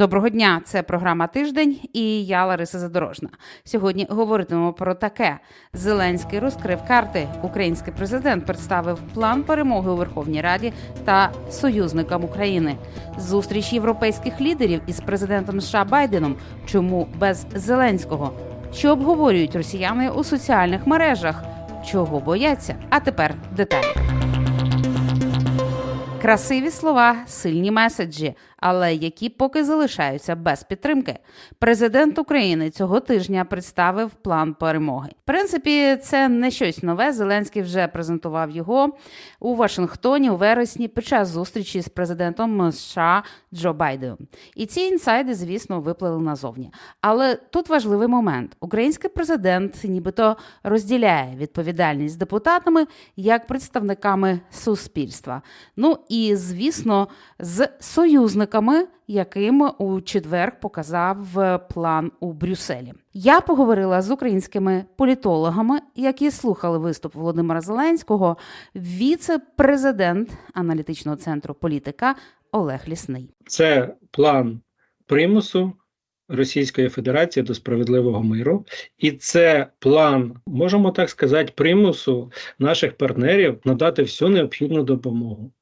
Доброго дня, це програма Тиждень і я Лариса Задорожна. Сьогодні говоритимемо про таке: Зеленський розкрив карти. Український президент представив план перемоги у Верховній Раді та союзникам України. Зустріч європейських лідерів із президентом США Байденом. Чому без Зеленського? Що обговорюють росіяни у соціальних мережах? Чого бояться? А тепер деталі. Красиві слова, сильні меседжі, але які поки залишаються без підтримки. Президент України цього тижня представив план перемоги. В принципі, це не щось нове. Зеленський вже презентував його у Вашингтоні у вересні під час зустрічі з президентом США Джо Байденом. І ці інсайди, звісно, виплили назовні. Але тут важливий момент: український президент, нібито розділяє відповідальність з депутатами як представниками суспільства. Ну і звісно, з союзниками, яким у четвер показав план у Брюсселі. Я поговорила з українськими політологами, які слухали виступ Володимира Зеленського, віце-президент аналітичного центру політика Олег Лісний. Це план примусу. Російської Федерації до справедливого миру, і це план, можемо так сказати, примусу наших партнерів надати всю необхідну допомогу.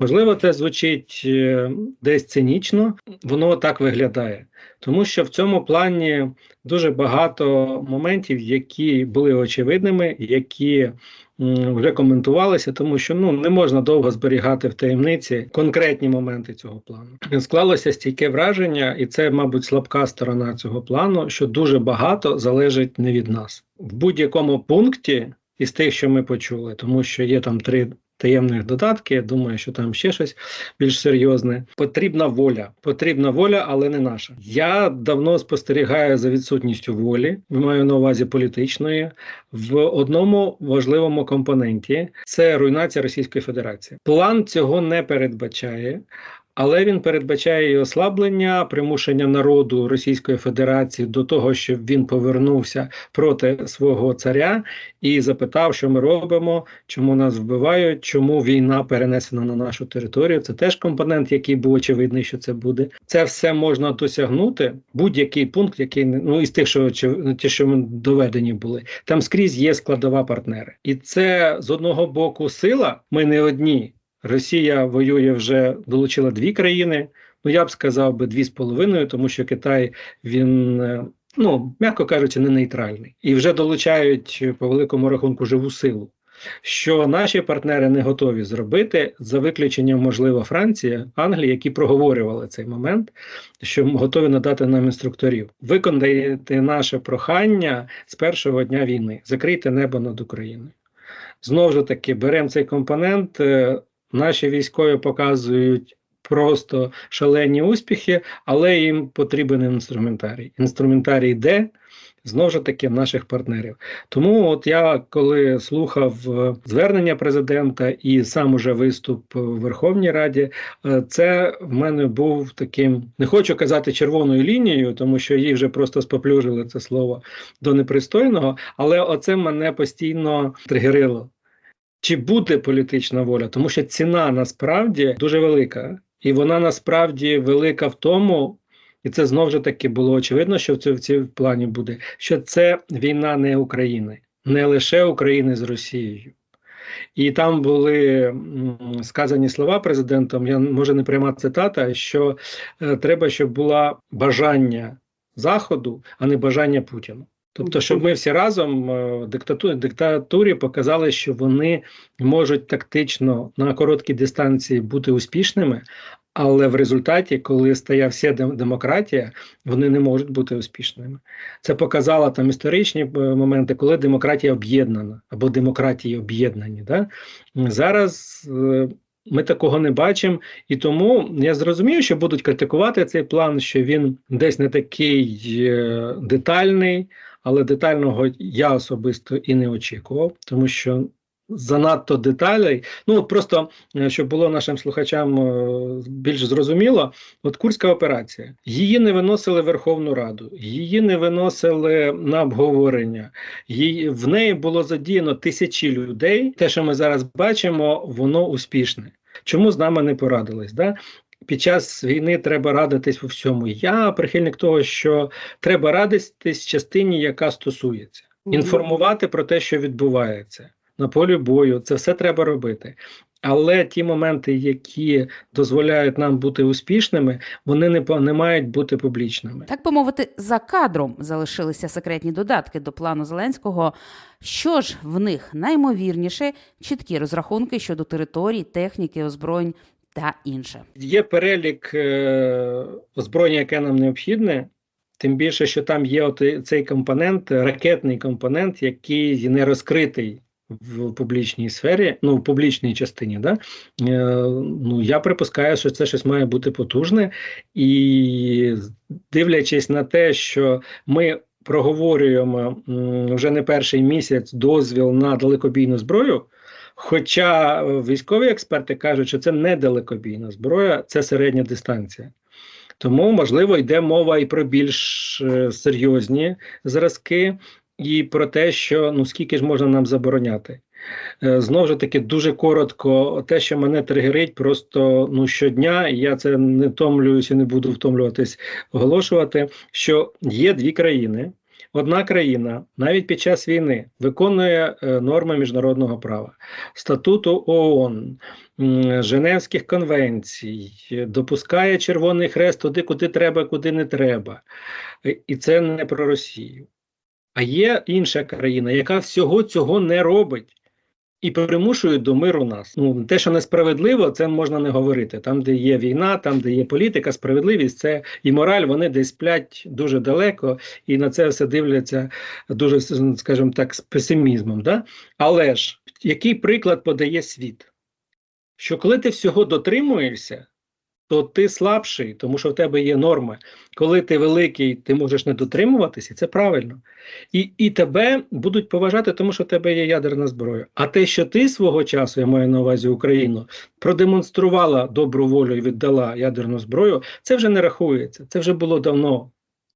Можливо, це звучить е, десь цинічно, воно так виглядає, тому що в цьому плані дуже багато моментів, які були очевидними, які вже коментувалися, тому що ну не можна довго зберігати в таємниці конкретні моменти цього плану. Склалося стійке враження, і це, мабуть, слабка сторона цього плану, що дуже багато залежить не від нас в будь-якому пункті. Із тих, що ми почули, тому що є там три таємних додатків. Я думаю, що там ще щось більш серйозне. Потрібна воля. Потрібна воля, але не наша. Я давно спостерігаю за відсутністю волі, маю на увазі політичної, в одному важливому компоненті це руйнація Російської Федерації. План цього не передбачає але він передбачає і ослаблення, примушення народу Російської Федерації до того, щоб він повернувся проти свого царя і запитав, що ми робимо, чому нас вбивають, чому війна перенесена на нашу територію. Це теж компонент, який був очевидний, що це буде. Це все можна досягнути. Будь-який пункт, який ну із тих, що ті, що ми доведені були, там скрізь є складова партнери, і це з одного боку сила. Ми не одні. Росія воює вже долучила дві країни. Ну я б сказав би дві з половиною, тому що Китай він. Е, ну, м'яко кажучи, не нейтральний і вже долучають по великому рахунку живу силу, що наші партнери не готові зробити за виключенням, можливо, Франції, Англії, які проговорювали цей момент, що готові надати нам інструкторів. Виконайте наше прохання з першого дня війни, закрийте небо над Україною. Знову ж таки, беремо цей компонент. Наші військові показують просто шалені успіхи, але їм потрібен інструментарій. Інструментарій де? Знову ж таки, наших партнерів. Тому, от я коли слухав е, звернення президента і сам уже виступ в Верховній Раді, е, це в мене був таким, не хочу казати червоною лінією, тому що її вже просто споплюжили це слово до непристойного, але оце мене постійно тригерило. Чи буде політична воля, тому що ціна насправді дуже велика, і вона насправді велика в тому, і це знову ж таки було очевидно, що в цьому в плані буде, що це війна не України, не лише України з Росією. І там були сказані слова президентом. Я може не пряма цитата, що е, треба, щоб було бажання Заходу, а не бажання Путіна. Тобто, щоб ми всі разом е, диктатурі, диктатурі показали, що вони можуть тактично на короткій дистанції бути успішними, але в результаті, коли стає вся демократія, вони не можуть бути успішними. Це показало там історичні е, моменти, коли демократія об'єднана або демократії об'єднані. Да? Зараз. Е, ми такого не бачимо, і тому я зрозумів, що будуть критикувати цей план, що він десь не такий детальний, але детального я особисто і не очікував, тому що занадто деталей. Ну просто е, щоб було нашим слухачам е, більш зрозуміло, от Курська операція її не виносили в Верховну Раду, її не виносили на обговорення. Її в неї було задіяно тисячі людей. Те, що ми зараз бачимо, воно успішне. Чому з нами не порадились? Да? Під час війни треба радитись у всьому. Я прихильник того, що треба радитись частині, яка стосується, інформувати про те, що відбувається на полі бою. Це все треба робити. Але ті моменти, які дозволяють нам бути успішними, вони не, не мають бути публічними. Так би мовити, за кадром залишилися секретні додатки до плану Зеленського. Що ж в них наймовірніше чіткі розрахунки щодо територій, техніки, озброєнь та інше. Є перелік е, озброєння, яке нам необхідне. Тим більше, що там є от цей компонент, ракетний компонент, який не розкритий в публічній сфері, ну в публічній частині. Да? Е, ну я припускаю, що це щось має бути потужне, і дивлячись на те, що ми проговорюємо м, вже не перший місяць дозвіл на далекобійну зброю. Хоча військові експерти кажуть, що це не далекобійна зброя, це середня дистанція. Тому, можливо, йде мова і про більш е, серйозні зразки, і про те, що ну скільки ж можна нам забороняти. Е, Знову ж таки, дуже коротко, те, що мене тригерить, просто ну щодня, і я це не втомлююся, не буду втомлюватись оголошувати, що є дві країни. Одна країна навіть під час війни виконує е, норми міжнародного права, статуту ООН, Женевських конвенцій, допускає Червоний Хрест туди, куди треба, куди не треба. Е, І це не про Росію. А є інша країна, яка всього цього не робить. І перемушують до миру нас. Ну те, що несправедливо, це можна не говорити. Там, де є війна, там, де є політика, справедливість, це і мораль, вони десь сплять дуже далеко, і на це все дивляться дуже, скажімо так, з песимізмом. Да? Але ж який приклад подає світ? Що коли ти всього дотримуєшся, то ти слабший, тому що в тебе є норми. Коли ти великий, ти можеш не дотримуватися, це правильно. І, і тебе будуть поважати, тому що в тебе є ядерна зброя. А те, що ти свого часу, я маю на увазі Україну, продемонструвала добру волю і віддала ядерну зброю, це вже не рахується. Це вже було давно.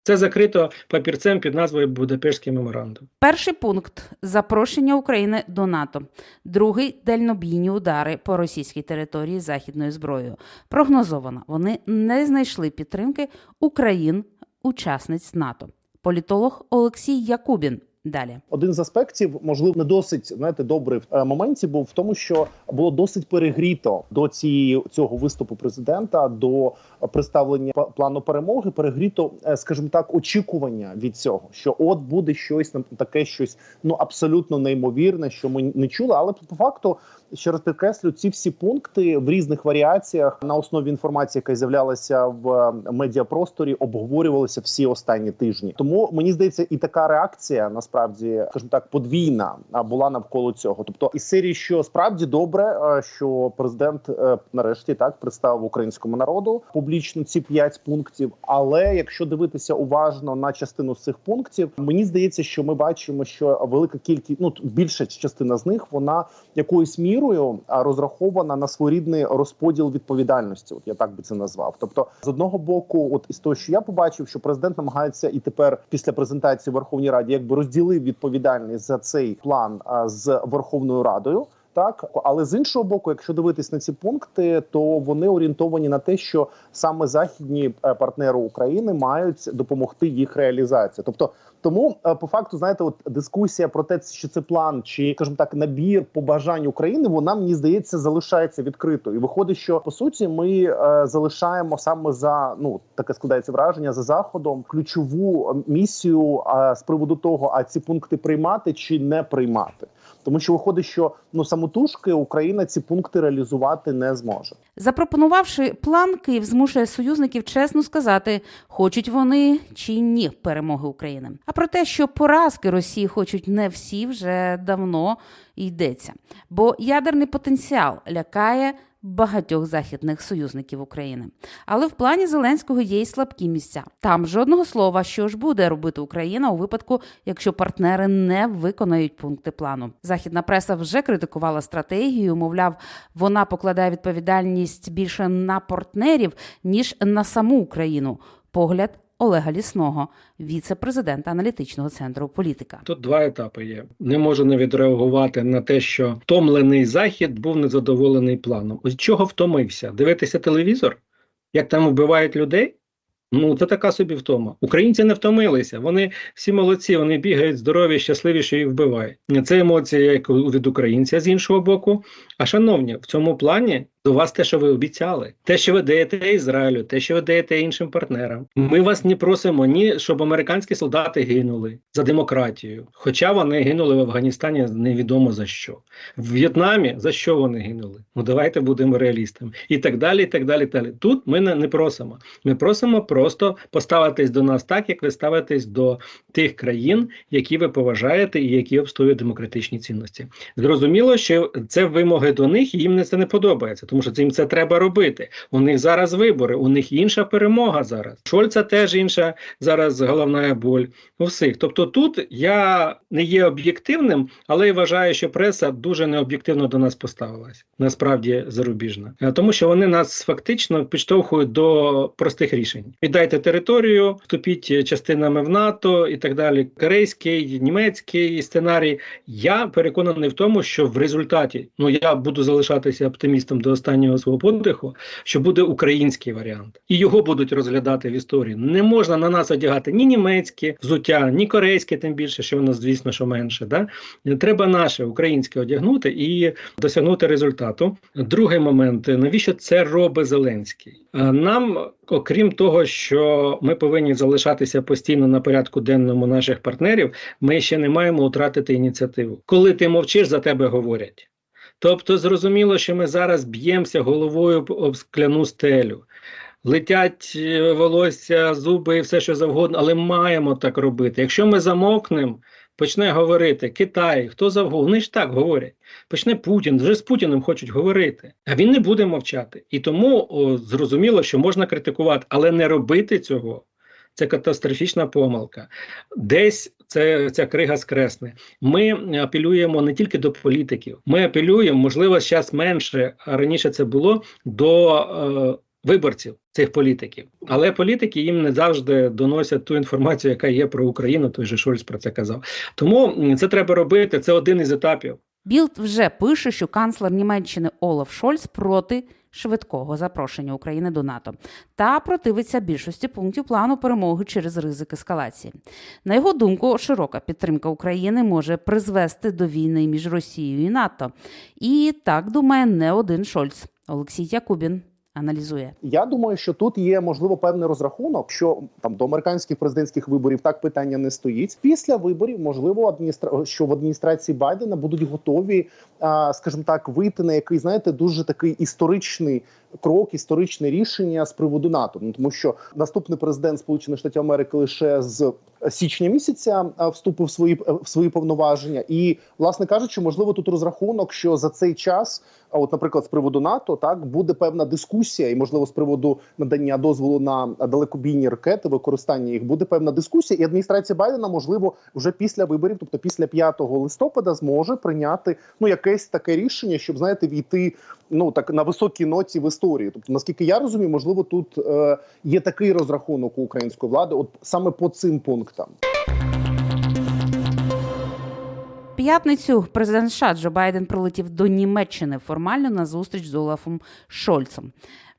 Це закрито папірцем під назвою Будапештський меморандум. Перший пункт запрошення України до НАТО. Другий дальнобійні удари по російській території західною зброєю. Прогнозовано, вони не знайшли підтримки Україн, учасниць НАТО. Політолог Олексій Якубін. Далі Один з аспектів, можливо, не досить знаєте, добрий в е, моменті був в тому, що було досить перегріто до цієї цього виступу президента, до представлення плану перемоги. Перегріто, е, скажімо так, очікування від цього, що от буде щось таке, щось ну абсолютно неймовірне, що ми не чули. Але по факту, ще раз підкреслю, ці всі пункти в різних варіаціях на основі інформації, яка з'являлася в е, медіапросторі, обговорювалися всі останні тижні. Тому мені здається, і така реакція насправді, скажімо так, подвійна була навколо цього. Тобто, із серії, що справді добре, е, що президент е, нарешті так представив українському народу публічно ці п'ять пунктів. Але якщо дивитися уважно на частину з цих пунктів, мені здається, що ми бачимо, що велика кількість, ну більша частина з них, вона якоюсь мірою а, розрахована на своєрідний розподіл відповідальності. От я так би це назвав. Тобто, з одного боку, от із того, що я побачив, що президент намагається і тепер після презентації в Верховній Раді, якби розділив відповідальність за цей план з Верховною Радою. Так, але з іншого боку, якщо дивитись на ці пункти, то вони орієнтовані на те, що саме західні е, партнери України мають допомогти їх реалізації. Тобто, тому е, по факту, знаєте, от дискусія про те, що це план, чи скажімо так, набір побажань України, вона мені здається залишається відкритою. І виходить, що по суті ми е, залишаємо саме за ну таке складається враження за заходом ключову е, місію е, з приводу того, а ці пункти приймати чи не приймати. Тому що виходить, що ну самотужки Україна ці пункти реалізувати не зможе. Запропонувавши план, Київ змушує союзників чесно сказати, хочуть вони чи ні перемоги України. Про те, що поразки Росії хочуть не всі, вже давно йдеться. Бо ядерний потенціал лякає багатьох західних союзників України. Але в плані Зеленського є й слабкі місця. Там жодного слова, що ж буде робити Україна у випадку, якщо партнери не виконають пункти плану. Західна преса вже критикувала стратегію. Мовляв, вона покладає відповідальність більше на партнерів ніж на саму Україну. Погляд. Олега Лісного, віце-президента аналітичного центру політика. Тут два етапи є. Не можу не відреагувати на те, що втомлений захід був незадоволений планом. Ось чого втомився? Дивитися телевізор? як там вбивають людей. Ну, це така собі втома. Українці не втомилися. Вони всі молодці, вони бігають здорові, щасливі, що їх вбивають. Це емоція як від українця з іншого боку. А шановні, в цьому плані до вас те, що ви обіцяли, те, що ви даєте Ізраїлю, те, що ви даєте іншим партнерам. Ми вас не просимо ні, щоб американські солдати гинули за демократію. Хоча вони гинули в Афганістані невідомо за що. В В'єтнамі за що вони гинули? Ну давайте будемо реалістами. І так далі. і так далі, і далі. Тут ми не, просимо. Ми просимо просто поставитись до нас так, як ви ставитесь до тих країн, які ви поважаєте і які обстоюють демократичні цінності. Зрозуміло, що це вимоги до них, і їм це не подобається, тому що це їм це треба робити. У них зараз вибори, у них інша перемога зараз. Шольца теж інша зараз головна боль у всіх. Тобто, тут я не є об'єктивним, але я вважаю, що преса дуже необ'єктивно до нас поставилась, насправді зарубіжна, Е, тому що вони нас фактично підштовхують до простих рішень: віддайте територію, вступіть частинами в НАТО і так далі. Корейський, німецький сценарій. Я переконаний в тому, що в результаті ну я буду залишатися оптимістом до останнього свого подиху, що буде український варіант, і його будуть розглядати в історії. Не можна на нас одягати ні німецьке взуття, ні корейське, тим більше, що воно, звісно, що менше. Да? Треба наше українське одягнути і досягнути результату. Другий момент: навіщо це робить Зеленський? Нам, окрім того, що ми повинні залишатися постійно на порядку денному наших партнерів, ми ще не маємо втратити ініціативу. Коли ти мовчиш, за тебе говорять. Тобто, зрозуміло, що ми зараз б'ємося головою об- скляну стелю. Летять е, волосся, зуби і все, що завгодно, але маємо так робити. Якщо ми замовкнемо, почне говорити Китай, хто завгодно, вони ж так говорять. Почне Путін, вже з Путіним хочуть говорити, а він не буде мовчати. І тому о, зрозуміло, що можна критикувати, але не робити цього. Це катастрофічна помилка. Десь це ця крига скресне. Ми апелюємо не тільки до політиків, ми апелюємо, можливо, зараз менше, а раніше це було до е, виборців цих політиків. Але політики їм не завжди доносять ту інформацію, яка є про Україну. Той же Шольц про це казав. Тому це треба робити. Це один із етапів. Білд вже пише, що канцлер Німеччини Олаф Шольц проти швидкого запрошення України до НАТО та противиться більшості пунктів плану перемоги через ризик ескалації. На його думку, широка підтримка України може призвести до війни між Росією і НАТО. І так думає не один Шольц. Олексій Якубін аналізує. Я думаю, що тут є можливо певний розрахунок, що там до американських президентських виборів так питання не стоїть. Після виборів можливо адміністра... що в адміністрації Байдена будуть готові, скажімо так, вийти на який знаєте дуже такий історичний крок, історичне рішення з приводу НАТО. Ну тому що наступний президент Сполучених Штатів Америки лише з січня місяця вступив в свої в свої повноваження, і власне кажучи, можливо, тут розрахунок, що за цей час, а от, наприклад, з приводу НАТО, так буде певна дискусія, і можливо, з приводу надання дозволу на далекобійні ракети, використання їх буде певна дискусія, і адміністрація Байдена, можливо, вже після виборів, тобто після 5 листопада, зможе прийняти ну якесь таке рішення, щоб знаєте, війти ну так на високій ноті в історії. Тобто, наскільки я розумію, можливо, тут е, є такий розрахунок у української влади, от саме по цим пунктам. П'ятницю президент США Джо Байден прилетів до Німеччини формально на зустріч з Олафом Шольцем.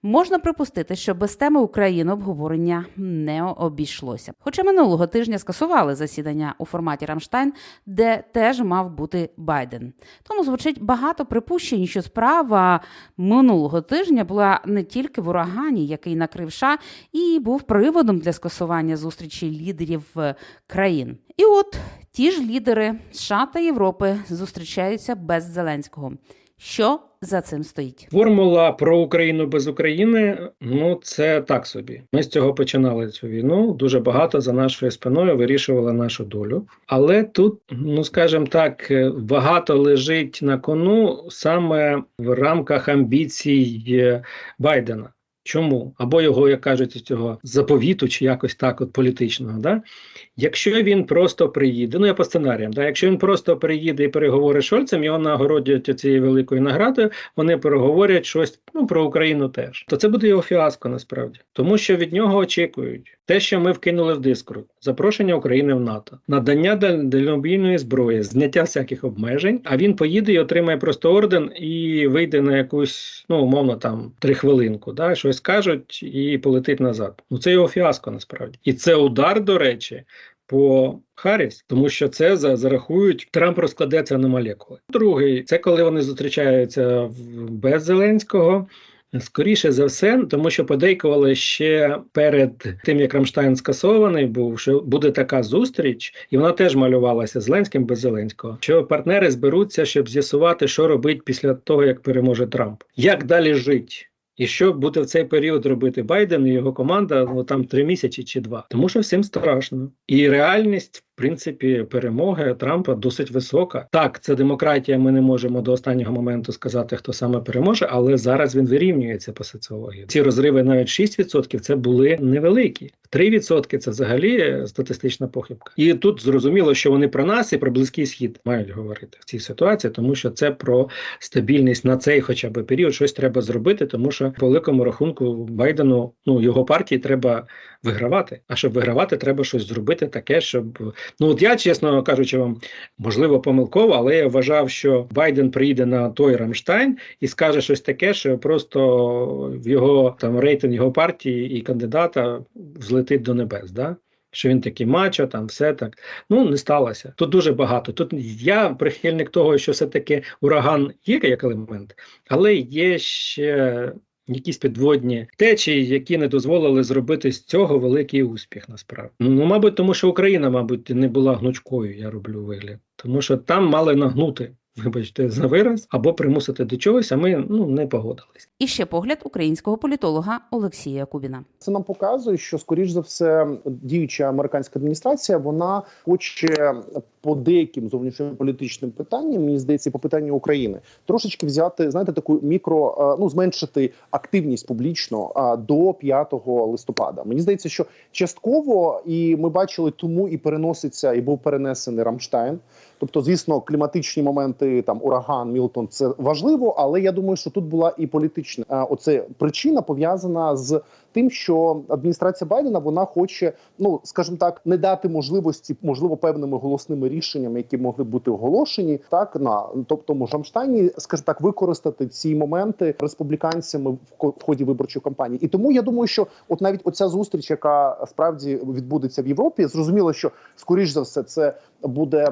Можна припустити, що без теми України обговорення не обійшлося. Хоча минулого тижня скасували засідання у форматі Рамштайн, де теж мав бути Байден. Тому звучить багато припущень, що справа минулого тижня була не тільки в урагані, який накрив США, і був приводом для скасування зустрічі лідерів е, країн. І от ті ж лідери США та Європи зустрічаються без Зеленського. Що за цим стоїть? Формула про Україну без України ну це так собі. Ми з цього починали цю війну. Дуже багато за нашою спиною вирішували нашу долю. Але тут, ну скажімо так, е, багато лежить на кону саме в рамках амбіцій е, Байдена. Чому? Або його, як кажуть, цього заповіту, чи якось так, от політичного. Да? Якщо він просто приїде, ну я по сценаріям, да? якщо він просто приїде і переговорить з Шольцем, його нагородять цією великою наградою, вони переговорять щось ну, про Україну теж. То це буде його фіаско насправді, тому що від нього очікують те, що ми вкинули в дискурс, запрошення України в НАТО, надання дальнобійної зброї, зняття всяких обмежень. А він поїде і отримає просто орден і вийде на якусь, ну умовно там три хвилинку, да, щось щось скажуть і полетить назад. Ну це його фіаско насправді, і це удар, до речі. По Харріс, тому що це за зарахують Трамп розкладеться на молекули. Другий це коли вони зустрічаються без Зеленського. Скоріше за все, тому що подейкували ще перед тим, як Рамштайн скасований був, що буде така зустріч, і вона теж малювалася Зеленським без Зеленського. Що партнери зберуться, щоб з'ясувати, що робить після того, як переможе Трамп, як далі жити. І що буде в цей період робити Байден і його команда? Ну там три місяці чи два, тому що всім страшно, і реальність, принципі, перемоги Трампа досить висока. Так, це демократія. Ми не можемо до останнього моменту сказати, хто саме переможе, але зараз він вирівнюється по соціології. Ці розриви навіть 6% це були невеликі. 3% це взагалі статистична похибка. І тут зрозуміло, що вони про нас і про близький схід мають говорити в цій ситуації, тому що це про стабільність на цей, хоча б період, щось треба зробити, тому що по великому рахунку Байдену, ну його партії треба вигравати. А щоб вигравати, треба щось зробити таке, щоб ну от я, чесно кажучи, вам можливо помилково, але я вважав, що Байден приїде на той Рамштайн і скаже щось таке, що просто в його там рейтинг його партії і кандидата взлетить до небес. Да? Що він такий мачо, там все так. Ну не сталося. Тут дуже багато. Тут я прихильник того, що все-таки ураган є як елемент, але є ще якісь підводні течії, які не дозволили зробити з цього великий успіх. Насправді, ну мабуть, тому що Україна, мабуть, не була гнучкою. Я роблю вигляд, тому що там мали нагнути. Вибачте за вираз або примусити до чогось, а ми ну не погодились. І ще погляд українського політолога Олексія Кубіна. Це нам показує, що скоріш за все діюча американська адміністрація вона хоче по деяким зовнішньополітичним питанням, мені здається, по питанню України трошечки взяти, знаєте, таку мікро, е, ну зменшити активність публічно до 5 листопада. Мені здається, що частково і ми бачили, тому і переноситься, і був перенесений Рамштайн. Тобто, звісно, кліматичні моменти, там ураган, Мілтон, це важливо, але я думаю, що тут була і політична оце причина пов'язана з тим, що адміністрація Байдена вона хоче, ну скажімо так, не дати можливості, можливо, певними голосними рішеннями, які могли бути оголошені, так на тобто Рамштайні, скажімо так, використати ці моменти республіканцями в ході виборчої кампанії. І тому я думаю, що от навіть оця зустріч, яка справді відбудеться в Європі, зрозуміло, що скоріш за все це буде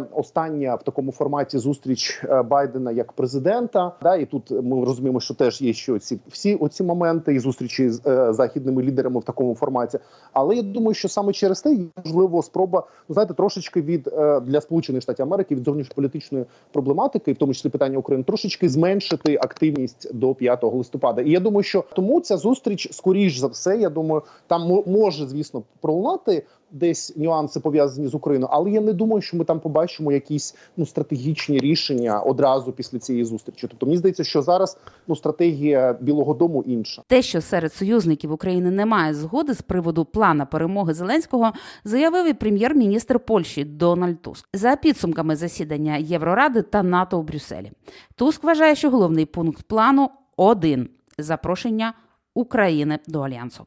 остання в такому форматі зустріч е, Байдена як президента. Да, і тут ми розуміємо, що теж є що ці всі оці моменти і зустрічі з е, західними лідерами в такому форматі. Але я думаю, що саме через те можливо спроба ну, знаєте, трошечки від е, для Сполучених Штатів Америки від зовнішньополітичної проблематики, в тому числі питання України, трошечки зменшити активність до 5 листопада. І я думаю, що тому ця зустріч, скоріш за все, я думаю, там мо- може, звісно, пролунати десь нюанси пов'язані з Україною, але я не думаю, що ми там побачимо якісь ну стратегічні рішення одразу після цієї зустрічі. Тобто мені здається, що зараз ну стратегія Білого Дому інша. Те, що серед союзників України немає згоди з приводу плана перемоги Зеленського, заявив і прем'єр-міністр Польщі Дональд Туск за підсумками засідання Євроради та НАТО у Брюсселі. Туск вважає, що головний пункт плану один запрошення України до альянсу.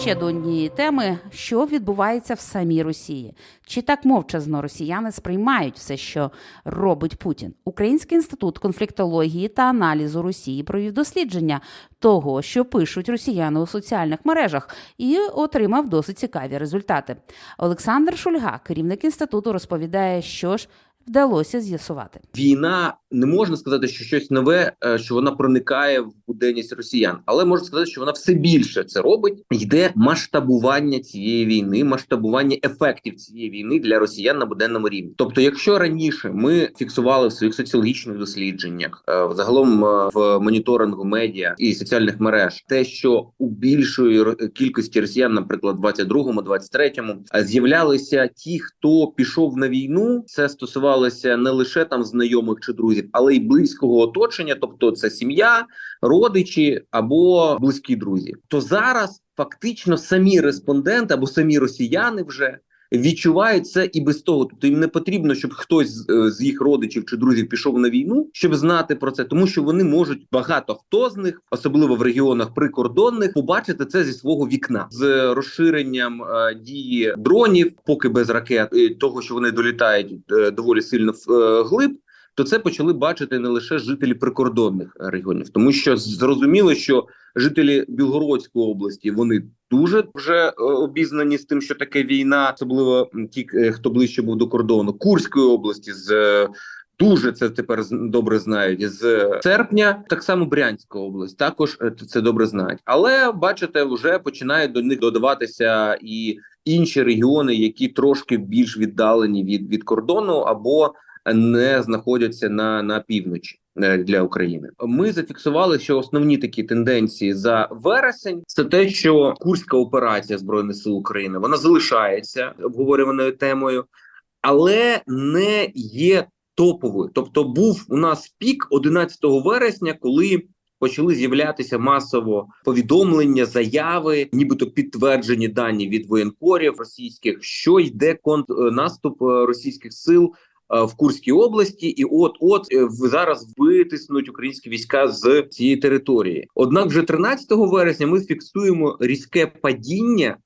Ще до однієї теми, що відбувається в самій Росії. Чи так мовчазно росіяни сприймають все, що робить Путін? Український інститут конфліктології та аналізу Росії провів дослідження того, що пишуть росіяни у соціальних мережах, і отримав досить цікаві результати. Олександр Шульга, керівник інституту, розповідає, що ж вдалося з'ясувати. війна не можна сказати, що щось нове, е, що вона проникає в буденність росіян, але можна сказати, що вона все більше це робить. Йде масштабування цієї війни, масштабування ефектів цієї війни для росіян на буденному рівні. Тобто, якщо раніше ми фіксували в своїх соціологічних дослідженнях, е, загалом е, в моніторингу медіа і соціальних мереж, те, що у більшої кількості росіян, наприклад, 22-му, 23-му, е, з'являлися ті, хто пішов на війну, це стосувалося не лише там знайомих чи друзів, але й близького оточення, тобто це сім'я, родичі або близькі друзі. То зараз фактично самі респонденти або самі росіяни вже. Відчувають це і без того, тобто їм не потрібно, щоб хтось з, е, їх родичів чи друзів пішов на війну, щоб знати про це, тому що вони можуть багато хто з них, особливо в регіонах прикордонних, побачити це зі свого вікна з розширенням е, дії дронів, поки без ракет, того, що вони долітають е, доволі сильно в глиб. То це почали бачити не лише жителі прикордонних регіонів, тому що зрозуміло, що жителі Білгородської області вони дуже вже е, обізнані з тим, що таке війна, особливо ті, е, хто ближче був до кордону Курської області з. е, Дуже це тепер добре знають з серпня. Так само Брянська область також е, це добре знають. Але бачите, вже починають до них додаватися і інші регіони, які трошки більш віддалені від, від кордону або не знаходяться на, на півночі е, для України. Ми зафіксували, що основні такі тенденції за вересень це те, що курська операція збройних сил України вона залишається обговорюваною темою, але не є топовою. Тобто, був у нас пік 11 вересня, коли. Почали з'являтися масово повідомлення, заяви, нібито підтверджені дані від воєнкорів російських, що йде контрнаступ е, російських сил в Курській області, і от от е, зараз витиснуть українські війська з цієї території. Однак, вже 13 вересня ми фіксуємо різке падіння.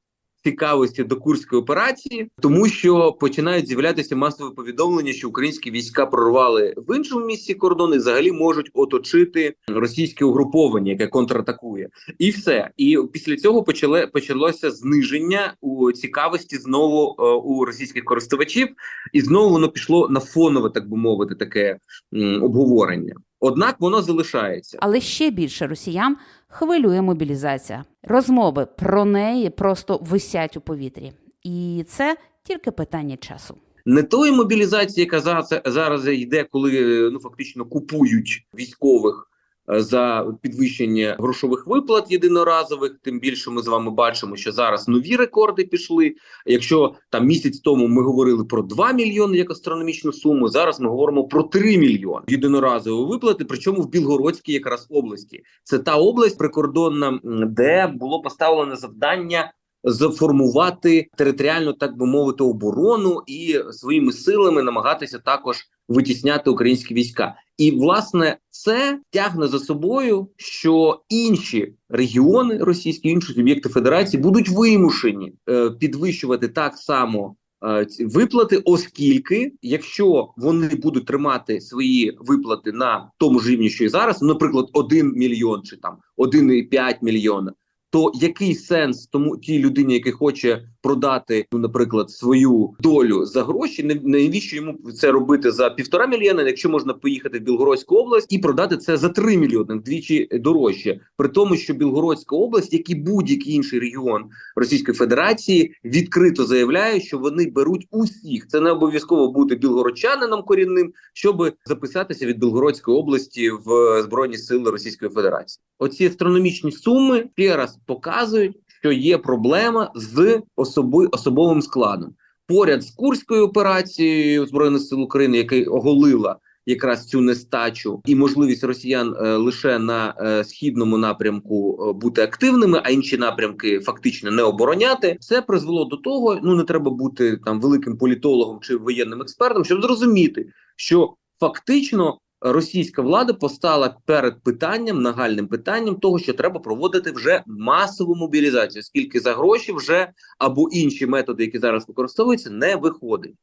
Цікавості до курської операції, тому що починають з'являтися масові повідомлення, що українські війська прорвали в іншому місці кордони, взагалі можуть оточити російське угруповання, яке контратакує, і все. І після цього почале почалося зниження у цікавості знову е, у російських користувачів, і знову воно пішло на фонове, так би мовити, таке м, обговорення. Однак воно залишається. Але ще більше росіян хвилює мобілізація. Розмови про неї просто висять у повітрі, і це тільки питання часу. не тої мобілізації, яка зараз, зараз йде, коли е, ну фактично купують військових за підвищення грошових виплат єдиноразових. Тим більше ми з вами бачимо, що зараз нові рекорди пішли. Якщо там місяць тому ми говорили про 2 мільйони як астрономічну суму, зараз ми говоримо про 3 мільйони єдиноразової виплати. Причому в Білгородській якраз області це та область прикордонна, де було поставлено завдання заформувати територіально, так би мовити, оборону і своїми силами намагатися також витісняти українські війська. І власне це тягне за собою, що інші регіони російські, інші суб'єкти федерації будуть вимушені е, підвищувати так само. е, ці Виплати, оскільки, якщо вони будуть тримати свої виплати на тому ж рівні, що і зараз, наприклад, 1 мільйон чи там 1,5 мільйона, то який сенс тому тій людині, яка хоче продати, ну, наприклад, свою долю за гроші, навіщо йому це робити за півтора мільйона, якщо можна поїхати в Білгородську область і продати це за 3 мільйони, вдвічі дорожче, при тому, що Білгородська область, як і будь-який інший регіон Російської Федерації, відкрито заявляє, що вони беруть усіх. Це не обов'язково бути білгородчанином корінним, щоб записатися від Білгородської області в Збройні Сили Російської Федерації. Оці астрономічні суми ще раз показують, що є проблема з особи особовим складом. Поряд з Курською операцією Збройних сил України, яка оголила якраз цю нестачу і можливість росіян е, лише на е, східному напрямку е, бути активними, а інші напрямки фактично не обороняти. Це призвело до того. Ну не треба бути там великим політологом чи воєнним експертом, щоб зрозуміти, що фактично російська влада постала перед питанням, нагальним питанням того, що треба проводити вже масову мобілізацію, скільки за гроші вже або інші методи, які зараз використовуються, не виходить.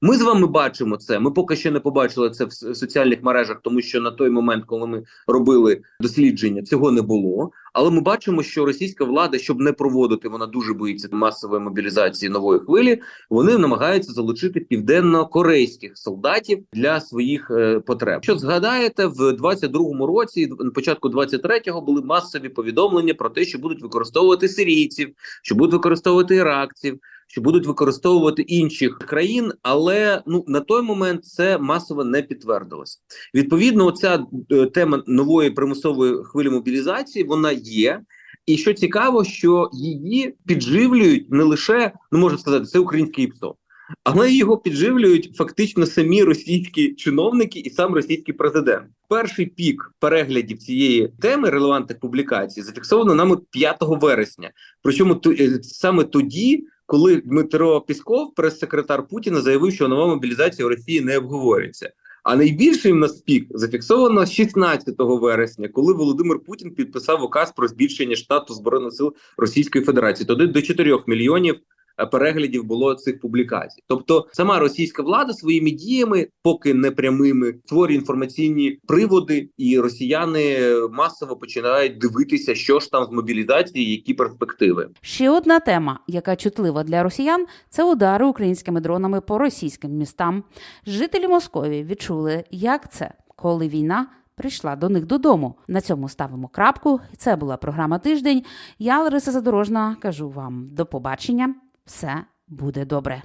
Ми з вами бачимо це. Ми поки що не побачили це в соціальних мережах, тому що на той момент, коли ми робили дослідження, цього не було. Але ми бачимо, що російська влада, щоб не проводити, вона дуже боїться масової мобілізації нової хвилі. Вони намагаються залучити південно-корейських солдатів для своїх е, потреб. Що згадаєте, в 22-му році, на початку 23-го, були масові повідомлення про те, що будуть використовувати сирійців, що будуть використовувати іракців, що будуть використовувати інших країн, але ну на той момент це масово не підтвердилося. Відповідно, оця е, тема нової примусової хвилі мобілізації вона є. І що цікаво, що її підживлюють не лише ну можна сказати, це українське ІПСО, але його підживлюють фактично самі російські чиновники і сам російський президент. Перший пік переглядів цієї теми релевантних публікацій зафіксовано нами 5 вересня. Причому е, саме тоді, коли Дмитро Пісков, прес-секретар Путіна, заявив, що нова мобілізація в Росії не обговорюється. А найбільший в нас зафіксовано 16 вересня, коли Володимир Путін підписав указ про збільшення штату збройних сил Російської Федерації. Туди до 4 мільйонів переглядів було цих публікацій. Тобто, сама російська влада своїми діями, поки не прямими, створює інформаційні приводи, і росіяни масово починають дивитися, що ж там з мобілізації, які перспективи. Ще одна тема, яка чутлива для росіян, це удари українськими дронами по російським містам. Жителі Московії відчули, як це, коли війна прийшла до них додому. На цьому ставимо крапку. Це була програма Тиждень. Я Лариса Задорожна кажу вам до побачення. Все буде добре.